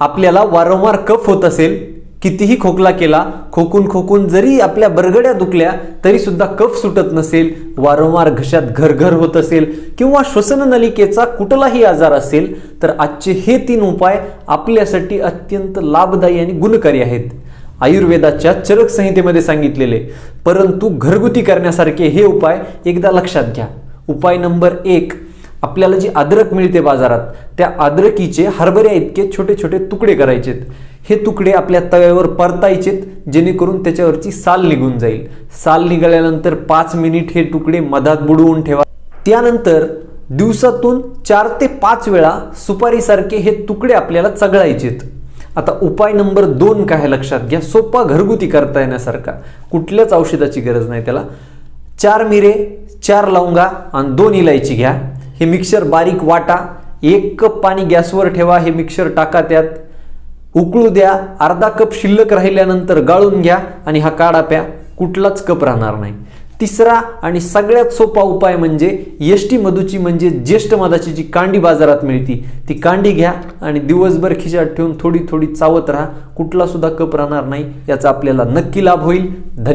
आपल्याला वारंवार कफ होत असेल कितीही खोकला केला खोकून खोकून जरी आपल्या बरगड्या दुखल्या तरी सुद्धा कफ सुटत नसेल वारंवार घशात घरघर होत असेल किंवा श्वसन नलिकेचा कुठलाही आजार असेल तर आजचे हे तीन उपाय आपल्यासाठी अत्यंत लाभदायी आणि गुणकारी आहेत. आयुर्वेदाच्या चरक संहितेमध्ये सांगितलेले परंतु घरगुती करण्यासारखे हे उपाय एकदा लक्षात घ्या. उपाय नंबर एक आपल्याला जी अद्रक मिळते बाजारात त्या अद्रकीचे हरभऱ्या इतके छोटे छोटे तुकडे करायचेत. हे तुकडे आपल्या तव्यावर परतायचेत जेणेकरून त्याच्यावरची साल निघून जाईल. साल निघाल्यानंतर पाच मिनिट हे तुकडे मधात बुडवून ठेवा. त्यानंतर दिवसातून चार ते पाच वेळा सुपारीसारखे हे तुकडे आपल्याला चघळायचेत. आता उपाय नंबर दोन काय लक्षात घ्या. सोपा घरगुती करता येण्यासारखा. कुठल्याच औषधाची गरज नाही त्याला. चार मिरे चार लवंगा आणि दोन इलायची घ्या. हे मिक्सर बारीक वाटा एक कप पाणी गॅसवर ठेवा हे मिक्सर टाका त्यात. उकळू द्या अर्धा कप शिल्लक राहिल्यानंतर गाळून घ्या आणि हा काढा प्या कुठलाच कप राहणार नाही. तिसरा आणि सगळ्यात सोपा उपाय म्हणजे यष्टी मधूची म्हणजे ज्येष्ठ मधाची जी कांडी बाजारात मिळती ती कांडी घ्या आणि दिवसभर खिशात ठेवून थोडी थोडी चावत राहा कुठला सुद्धा कप राहणार नाही याचा आपल्याला नक्की लाभ होईल. धन्यवाद